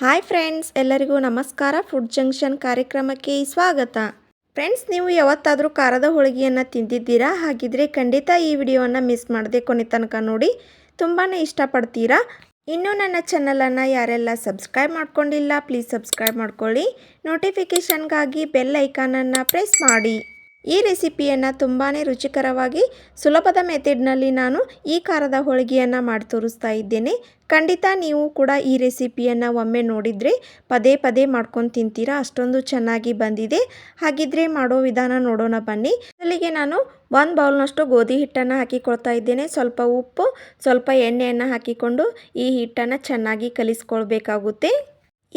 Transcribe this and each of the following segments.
Hi friends, ಎಲ್ಲರಿಗೂ ನಮಸ್ಕಾರ. Food junction ಕಾರ್ಯಕ್ರಮಕ್ಕೆ ಸ್ವಾಗತ. ಫ್ರೆಂಡ್ಸ್, ನೀವು ಯಾವತ್ತಾದರೂ ಖಾರದ ಹೋಳಿಗೆಯನ್ನು ತಿಂದಿದ್ದೀರಾ? ಹಾಗಿದ್ರೆ ಖಂಡಿತ ಈ ವಿಡಿಯೋವನ್ನು ಮಿಸ್ ಮಾಡದೆ ಕೊನೆ ತನಕ ನೋಡಿ ತುಂಬಾ ಇಷ್ಟಪಡ್ತೀರಾ? ಇನ್ನೂ ನನ್ನ ಚಾನಲನ್ನು ಯಾರೆಲ್ಲ ಸಬ್ಸ್ಕ್ರೈಬ್ ಮಾಡ್ಕೊಂಡಿಲ್ಲ, ಪ್ಲೀಸ್ ಸಬ್ಸ್ಕ್ರೈಬ್ ಮಾಡ್ಕೊಳ್ಳಿ. ನೋಟಿಫಿಕೇಷನ್ಗಾಗಿ ಬೆಲ್ ಐಕಾನನ್ನು ಪ್ರೆಸ್ ಮಾಡಿ. ಈ ರೆಸಿಪಿಯನ್ನು ತುಂಬಾ ರುಚಿಕರವಾಗಿ, ಸುಲಭದ ಮೆಥಡ್ನಲ್ಲಿ ನಾನು ಈ ಖಾರದ ಹೋಳಿಗೆಯನ್ನು ಮಾಡಿ ತೋರಿಸ್ತಾ ಇದ್ದೇನೆ. ಖಂಡಿತ ನೀವು ಕೂಡ ಈ ರೆಸಿಪಿಯನ್ನು ಒಮ್ಮೆ ನೋಡಿದರೆ ಪದೇ ಪದೇ ಮಾಡ್ಕೊಂಡು ತಿಂತೀರಾ? ಅಷ್ಟೊಂದು ಚೆನ್ನಾಗಿ ಬಂದಿದೆ. ಹಾಗಿದ್ರೆ ಮಾಡೋ ವಿಧಾನ ನೋಡೋಣ ಬನ್ನಿ. ಅಲ್ಲಿಗೆ ನಾನು ಒಂದು ಬೌಲ್ನಷ್ಟು ಗೋಧಿ ಹಿಟ್ಟನ್ನು ಹಾಕಿಕೊಳ್ತಾ ಇದ್ದೇನೆ. ಸ್ವಲ್ಪ ಉಪ್ಪು, ಸ್ವಲ್ಪ ಎಣ್ಣೆಯನ್ನು ಹಾಕಿಕೊಂಡು ಈ ಹಿಟ್ಟನ್ನು ಚೆನ್ನಾಗಿ ಕಲಿಸ್ಕೊಳ್ಬೇಕಾಗುತ್ತೆ.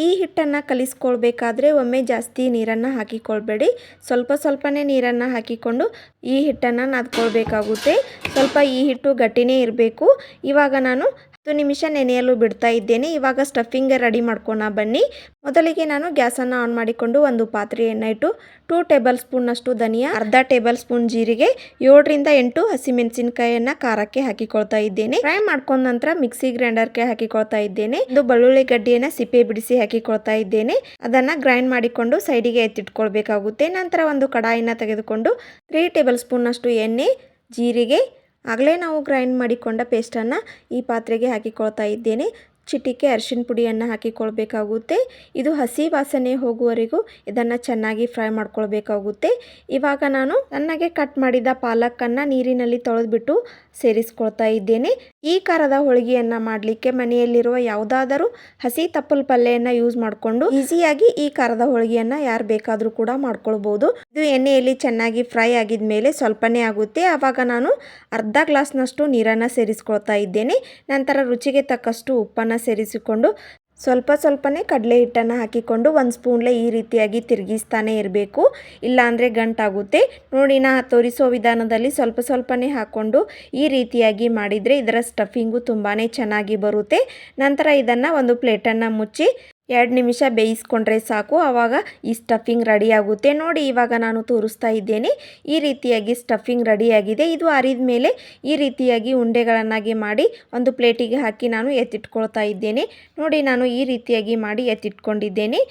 ಈ ಹಿಟ್ಟನ್ನು ಕಲಿಸ್ಕೊಳ್ಬೇಕಾದ್ರೆ ಒಮ್ಮೆ ಜಾಸ್ತಿ ನೀರನ್ನು ಹಾಕಿಕೊಳ್ಬೇಡಿ. ಸ್ವಲ್ಪ ಸ್ವಲ್ಪನೇ ನೀರನ್ನು ಹಾಕಿಕೊಂಡು ಈ ಹಿಟ್ಟನ್ನು ನಾದ್ಕೊಳ್ಬೇಕಾಗುತ್ತೆ. ಸ್ವಲ್ಪ ಈ ಹಿಟ್ಟು ಗಟ್ಟಿನೇ ಇರಬೇಕು. ಇವಾಗ ನಾನು ಹತ್ತು ನಿಮಿಷ ನೆನೆಯಲು ಬಿಡ್ತಾ ಇದ್ದೇನೆ. ಇವಾಗ ಸ್ಟಫಿಂಗ್ ರೆಡಿ ಮಾಡ್ಕೋಣ ಬನ್ನಿ. ಮೊದಲಿಗೆ ನಾನು ಗ್ಯಾಸನ್ನು ಆನ್ ಮಾಡಿಕೊಂಡು ಒಂದು ಪಾತ್ರೆಯನ್ನು ಇಟ್ಟು ಟೂ ಟೇಬಲ್ ಸ್ಪೂನ್ನಷ್ಟು ಧನಿಯಾ, ಅರ್ಧ ಟೇಬಲ್ ಸ್ಪೂನ್ ಜೀರಿಗೆ, ಏಳರಿಂದ ಎಂಟು ಹಸಿಮೆಣಸಿನಕಾಯಿಯನ್ನು ಖಾರಕ್ಕೆ ಹಾಕಿಕೊಳ್ತಾ ಇದ್ದೇನೆ. ಫ್ರೈ ಮಾಡ್ಕೊಂಡ ನಂತರ ಮಿಕ್ಸಿ ಗ್ರೈಂಡರ್ಗೆ ಹಾಕಿಕೊಳ್ತಾ ಇದ್ದೇನೆ. ಒಂದು ಬೆಳ್ಳುಳ್ಳಿ ಗಡ್ಡಿಯನ್ನು ಸಿಪ್ಪೆ ಬಿಡಿಸಿ ಹಾಕಿಕೊಳ್ತಾ ಇದ್ದೇನೆ. ಅದನ್ನು ಗ್ರೈಂಡ್ ಮಾಡಿಕೊಂಡು ಸೈಡಿಗೆ ಎತ್ತಿಟ್ಕೊಳ್ಬೇಕಾಗುತ್ತೆ. ನಂತರ ಒಂದು ಕಡಾಯಿನ ತೆಗೆದುಕೊಂಡು ತ್ರೀ ಟೇಬಲ್ ಸ್ಪೂನ್ನಷ್ಟು ಎಣ್ಣೆ, ಜೀರಿಗೆ ಆಗಲೇ ನಾವು ಗ್ರೈಂಡ್ ಮಾಡಿಕೊಂಡ ಪೇಸ್ಟನ್ನು ಈ ಪಾತ್ರೆಗೆ ಹಾಕಿಕೊಳ್ತಾ ಇದ್ದೇನೆ. ಚಿಟಿಕೆ, ಅರಿಶಿನ ಪುಡಿಯನ್ನು ಹಾಕಿಕೊಳ್ಬೇಕಾಗುತ್ತೆ. ಇದು ಹಸಿ ವಾಸನೆ ಹೋಗುವವರೆಗೂ ಇದನ್ನು ಚೆನ್ನಾಗಿ ಫ್ರೈ ಮಾಡ್ಕೊಳ್ಬೇಕಾಗುತ್ತೆ. ಇವಾಗ ನಾನು ನನಗೆ ಕಟ್ ಮಾಡಿದ ಪಾಲಕನ್ನು ನೀರಿನಲ್ಲಿ ತೊಳೆದ್ಬಿಟ್ಟು ಸೇರಿಸ್ಕೊಳ್ತಾ ಇದ್ದೇನೆ. ಈ ಖಾರದ ಹೋಳಿಗೆಯನ್ನು ಮಾಡಲಿಕ್ಕೆ ಮನೆಯಲ್ಲಿರುವ ಯಾವುದಾದರೂ ಹಸಿ ತಪ್ಪಲು ಪಲ್ಲೆಯನ್ನು ಯೂಸ್ ಮಾಡಿಕೊಂಡು ಈಸಿಯಾಗಿ ಈ ಖಾರದ ಹೋಳಿಗೆಯನ್ನು ಯಾರು ಬೇಕಾದರೂ ಕೂಡ ಮಾಡ್ಕೊಳ್ಬೋದು. ಇದು ಎಣ್ಣೆಯಲ್ಲಿ ಚೆನ್ನಾಗಿ ಫ್ರೈ ಆಗಿದ ಮೇಲೆ ಸ್ವಲ್ಪನೇ ಆಗುತ್ತೆ. ಆವಾಗ ನಾನು ಅರ್ಧ ಗ್ಲಾಸ್ನಷ್ಟು ನೀರನ್ನು ಸೇರಿಸ್ಕೊಳ್ತಾ ಇದ್ದೇನೆ. ನಂತರ ರುಚಿಗೆ ತಕ್ಕಷ್ಟು ಉಪ್ಪನ್ನು ಸೇರಿಸಿಕೊಂಡು ಸ್ವಲ್ಪ ಸ್ವಲ್ಪನೇ ಕಡಲೆ ಹಿಟ್ಟನ್ನು ಹಾಕಿಕೊಂಡು ಒಂದು ಸ್ಪೂನ್ಲೆ ಈ ರೀತಿಯಾಗಿ ತಿರುಗಿಸ್ತಾನೆ ಇರಬೇಕು. ಇಲ್ಲಾಂದರೆ ಗಂಟಾಗುತ್ತೆ. ನೋಡಿ ನಾ ತೋರಿಸೋ ವಿಧಾನದಲ್ಲಿ ಸ್ವಲ್ಪ ಸ್ವಲ್ಪನೇ ಹಾಕ್ಕೊಂಡು ಈ ರೀತಿಯಾಗಿ ಮಾಡಿದರೆ ಇದರ ಸ್ಟಫಿಂಗು ತುಂಬಾ ಚೆನ್ನಾಗಿ ಬರುತ್ತೆ. ನಂತರ ಇದನ್ನು ಒಂದು ಪ್ಲೇಟನ್ನು ಮುಚ್ಚಿ ಎರಡು ನಿಮಿಷ ಬೇಯಿಸ್ಕೊಂಡ್ರೆ ಸಾಕು. ಆವಾಗ ಈ ಸ್ಟಫಿಂಗ್ ರೆಡಿ ಆಗುತ್ತೆ ನೋಡಿ, ಇವಾಗ ನಾನು ತೋರಿಸ್ತಾ ಇದ್ದೇನೆ. ಈ ರೀತಿಯಾಗಿ ಸ್ಟಫಿಂಗ್ ರೆಡಿಯಾಗಿದೆ. ಇದು ಅರಿದ ಮೇಲೆ ಈ ರೀತಿಯಾಗಿ ಉಂಡೆಗಳನ್ನಾಗಿ ಮಾಡಿ ಒಂದು ಪ್ಲೇಟಿಗೆ ಹಾಕಿ ನಾನು ಎತ್ತಿಟ್ಕೊಳ್ತಾ ಇದ್ದೇನೆ. ನೋಡಿ, ನಾನು ಈ ರೀತಿಯಾಗಿ ಮಾಡಿ ಎತ್ತಿಟ್ಕೊಂಡಿದ್ದೇನೆ.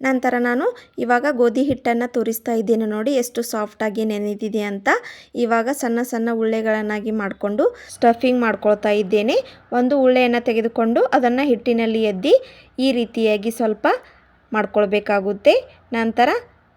ನಂತರ ನಾನು ಇವಾಗ ಗೋಧಿ ಹಿಟ್ಟನ್ನು ತೋರಿಸ್ತಾ ಇದ್ದೇನೆ ನೋಡಿ, ಎಷ್ಟು ಸಾಫ್ಟಾಗಿ ನೆನೆದಿದೆ ಅಂತ. ಇವಾಗ ಸಣ್ಣ ಸಣ್ಣ ಉಳ್ಳೆಗಳನ್ನಾಗಿ ಮಾಡಿಕೊಂಡು ಸ್ಟಫಿಂಗ್ ಮಾಡ್ಕೊಳ್ತಾ ಇದ್ದೇನೆ. ಒಂದು ಉಳ್ಳೆಯನ್ನು ತೆಗೆದುಕೊಂಡು ಅದನ್ನು ಹಿಟ್ಟಿನಲ್ಲಿ ಎದ್ದಿ ಈ ರೀತಿಯಾಗಿ ಸ್ವಲ್ಪ ಮಾಡ್ಕೊಳ್ಬೇಕಾಗುತ್ತೆ. ನಂತರ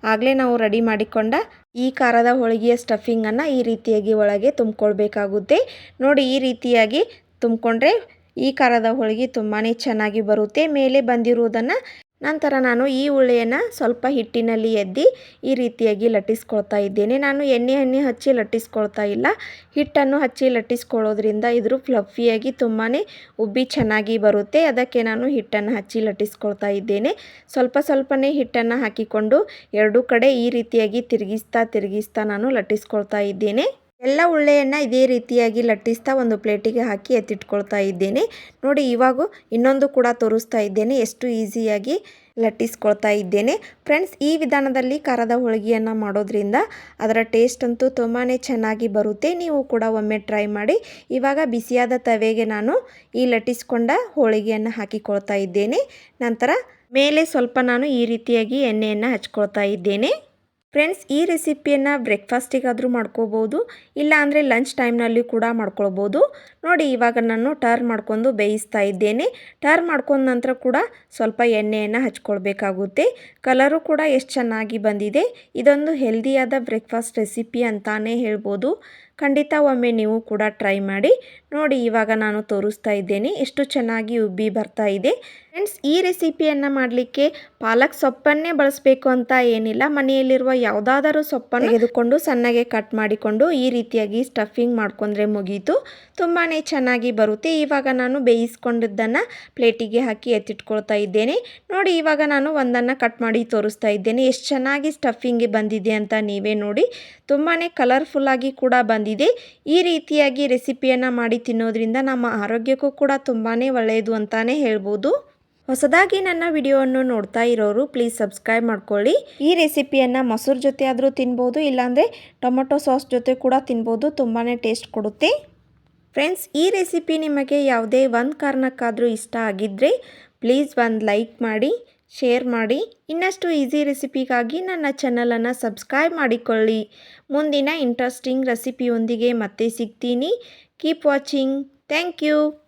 ಆಗಲೇ ನಾವು ರೆಡಿ ಮಾಡಿಕೊಂಡ ಈ ಖಾರದ ಹೋಳಿಗೆಯ ಸ್ಟಫಿಂಗನ್ನು ಈ ರೀತಿಯಾಗಿ ಒಳಗೆ ತುಂಬಿಕೊಳ್ಬೇಕಾಗುತ್ತೆ. ನೋಡಿ, ಈ ರೀತಿಯಾಗಿ ತುಂಬಿಕೊಂಡ್ರೆ ಈ ಖಾರದ ಹೋಳಿಗೆ ತುಂಬಾ ಚೆನ್ನಾಗಿ ಬರುತ್ತೆ. ಮೇಲೆ ಬಂದಿರುವುದನ್ನು ನಂತರ ನಾನು ಈ ಉಳ್ಳೆಯನ್ನು ಸ್ವಲ್ಪ ಹಿಟ್ಟಿನಲ್ಲಿ ಎದ್ದಿ ಈ ರೀತಿಯಾಗಿ ಲಟ್ಟಿಸ್ಕೊಳ್ತಾ ಇದ್ದೇನೆ. ನಾನು ಎಣ್ಣೆ ಎಣ್ಣೆ ಹಚ್ಚಿ ಲಟ್ಟಿಸ್ಕೊಳ್ತಾ ಇಲ್ಲ. ಹಿಟ್ಟನ್ನು ಹಚ್ಚಿ ಲಟ್ಟಿಸ್ಕೊಳ್ಳೋದ್ರಿಂದ ಇದ್ರ ಫ್ಲಫಿಯಾಗಿ ತುಂಬಾ ಉಬ್ಬಿ ಚೆನ್ನಾಗಿ ಬರುತ್ತೆ. ಅದಕ್ಕೆ ನಾನು ಹಿಟ್ಟನ್ನು ಹಚ್ಚಿ ಲಟ್ಟಿಸ್ಕೊಳ್ತಾ ಇದ್ದೇನೆ. ಸ್ವಲ್ಪ ಸ್ವಲ್ಪನೇ ಹಿಟ್ಟನ್ನು ಹಾಕಿಕೊಂಡು ಎರಡೂ ಕಡೆ ಈ ರೀತಿಯಾಗಿ ತಿರುಗಿಸ್ತಾ ತಿರುಗಿಸ್ತಾ ನಾನು ಲಟ್ಟಿಸ್ಕೊಳ್ತಾ ಇದ್ದೇನೆ. ಎಲ್ಲ ಉಳ್ಳೆಯನ್ನು ಇದೇ ರೀತಿಯಾಗಿ ಲಟ್ಟಿಸ್ತಾ ಒಂದು ಪ್ಲೇಟಿಗೆ ಹಾಕಿ ಎತ್ತಿಟ್ಕೊಳ್ತಾ ಇದ್ದೇನೆ. ನೋಡಿ, ಇವಾಗ ಇನ್ನೊಂದು ಕೂಡ ತೋರಿಸ್ತಾ ಇದ್ದೇನೆ. ಎಷ್ಟು ಈಸಿಯಾಗಿ ಲಟ್ಟಿಸ್ಕೊಳ್ತಾ ಇದ್ದೇನೆ. ಫ್ರೆಂಡ್ಸ್, ಈ ವಿಧಾನದಲ್ಲಿ ಖಾರದ ಹೋಳಿಗೆಯನ್ನು ಮಾಡೋದ್ರಿಂದ ಅದರ ಟೇಸ್ಟ್ ಅಂತೂ ತುಂಬಾ ಚೆನ್ನಾಗಿ ಬರುತ್ತೆ. ನೀವು ಕೂಡ ಒಮ್ಮೆ ಟ್ರೈ ಮಾಡಿ. ಇವಾಗ ಬಿಸಿಯಾದ ತವೆಗೆ ನಾನು ಈ ಲಟ್ಟಿಸ್ಕೊಂಡ ಹೋಳಿಗೆಯನ್ನು ಹಾಕಿಕೊಳ್ತಾ ಇದ್ದೇನೆ. ನಂತರ ಮೇಲೆ ಸ್ವಲ್ಪ ನಾನು ಈ ರೀತಿಯಾಗಿ ಎಣ್ಣೆಯನ್ನು ಹಚ್ಕೊಳ್ತಾ ಇದ್ದೇನೆ. ಫ್ರೆಂಡ್ಸ್ ಈ ರೆಸಿಪಿಯನ್ನು ಬ್ರೇಕ್ಫಾಸ್ಟಿಗಾದರೂ ಮಾಡ್ಕೋಬೋದು, ಇಲ್ಲ ಅಂದರೆ ಲಂಚ್ ಟೈಮ್ನಲ್ಲಿ ಕೂಡ ಮಾಡ್ಕೊಳ್ಬೋದು. ನೋಡಿ, ಇವಾಗ ನಾನು ಟರ್ನ್ ಮಾಡ್ಕೊಂಡು ಬೇಯಿಸ್ತಾ ಇದ್ದೇನೆ. ಟರ್ನ್ ಮಾಡ್ಕೊಂಡ ನಂತರ ಕೂಡ ಸ್ವಲ್ಪ ಎಣ್ಣೆಯನ್ನು ಹಚ್ಕೊಳ್ಬೇಕಾಗುತ್ತೆ. ಕಲರು ಕೂಡ ಎಷ್ಟು ಚೆನ್ನಾಗಿ ಬಂದಿದೆ. ಇದೊಂದು ಹೆಲ್ದಿಯಾದ ಬ್ರೇಕ್ಫಾಸ್ಟ್ ರೆಸಿಪಿ ಅಂತಲೇ ಹೇಳ್ಬೋದು. ಖಂಡಿತ ಒಮ್ಮೆ ನೀವು ಕೂಡ ಟ್ರೈ ಮಾಡಿ ನೋಡಿ, ಇವಾಗ ನಾನು ತೋರಿಸ್ತಾ ಇದ್ದೇನೆ. ಎಷ್ಟು ಚೆನ್ನಾಗಿ ಉಬ್ಬಿ ಬರ್ತಾ ಇದೆ. ಫ್ರೆಂಡ್ಸ್, ಈ ರೆಸಿಪಿಯನ್ನು ಮಾಡಲಿಕ್ಕೆ ಪಾಲಕ್ ಸೊಪ್ಪನ್ನೇ ಬಳಸಬೇಕು ಅಂತ ಏನಿಲ್ಲ. ಮನೆಯಲ್ಲಿರುವ ಯಾವುದಾದರೂ ಸೊಪ್ಪನ್ನು ತೆಗೆದುಕೊಂಡು ಸಣ್ಣಗೆ ಕಟ್ ಮಾಡಿಕೊಂಡು ಈ ರೀತಿಯಾಗಿ ಸ್ಟಫಿಂಗ್ ಮಾಡ್ಕೊಂಡ್ರೆ ಮುಗೀತು. ತುಂಬಾ ಚೆನ್ನಾಗಿ ಬರುತ್ತೆ. ಇವಾಗ ನಾನು ಬೇಯಿಸ್ಕೊಂಡಿದ್ದನ್ನು ಪ್ಲೇಟಿಗೆ ಹಾಕಿ ಎತ್ತಿಟ್ಕೊಳ್ತಾ ಇದ್ದೇನೆ. ನೋಡಿ, ಇವಾಗ ನಾನು ಒಂದನ್ನು ಕಟ್ ಮಾಡಿ ತೋರಿಸ್ತಾ ಇದ್ದೇನೆ. ಎಷ್ಟು ಚೆನ್ನಾಗಿ ಸ್ಟಫಿಂಗ್ ಬಂದಿದೆ ಅಂತ ನೀವೇ ನೋಡಿ. ತುಂಬಾ ಕಲರ್ಫುಲ್ಲಾಗಿ ಕೂಡ ಬಂದಿದೆ. ಈ ರೀತಿಯಾಗಿ ರೆಸಿಪಿಯನ್ನು ಮಾಡಿ ತಿನ್ನೋದ್ರಿಂದ ನಮ್ಮ ಆರೋಗ್ಯಕ್ಕೂ ಕೂಡ ತುಂಬಾ ಒಳ್ಳೆಯದು ಅಂತಲೇ ಹೇಳ್ಬೋದು. ಹೊಸದಾಗಿ ನನ್ನ ವಿಡಿಯೋವನ್ನು ನೋಡ್ತಾ ಇರೋರು ಪ್ಲೀಸ್ ಸಬ್ಸ್ಕ್ರೈಬ್ ಮಾಡ್ಕೊಳ್ಳಿ. ಈ ರೆಸಿಪಿಯನ್ನು ಮೊಸರು ಜೊತೆ ಆದರೂ ತಿನ್ಬೋದು, ಇಲ್ಲಾಂದರೆ ಟೊಮೊಟೊ ಸಾಸ್ ಜೊತೆ ಕೂಡ ತಿನ್ಬೋದು ತುಂಬಾ ಟೇಸ್ಟ್ ಕೊಡುತ್ತೆ. ಫ್ರೆಂಡ್ಸ್, ಈ ರೆಸಿಪಿ ನಿಮಗೆ ಯಾವುದೇ ಒಂದು ಕಾರಣಕ್ಕಾದರೂ ಇಷ್ಟ ಆಗಿದ್ದರೆ ಪ್ಲೀಸ್ ಒಂದು ಲೈಕ್ ಮಾಡಿ. ಶೇರ್ ಮಾಡಿ. ಇನ್ನಷ್ಟು ಈಸಿ ರೆಸಿಪಿಗಾಗಿ ನನ್ನ ಚಾನಲನ್ನು ಸಬ್ಸ್ಕ್ರೈಬ್ ಮಾಡಿಕೊಳ್ಳಿ. ಮುಂದಿನ ಇಂಟ್ರೆಸ್ಟಿಂಗ್ ರೆಸಿಪಿಯೊಂದಿಗೆ ಮತ್ತೆ ಸಿಗ್ತೀನಿ. Keep watching thank you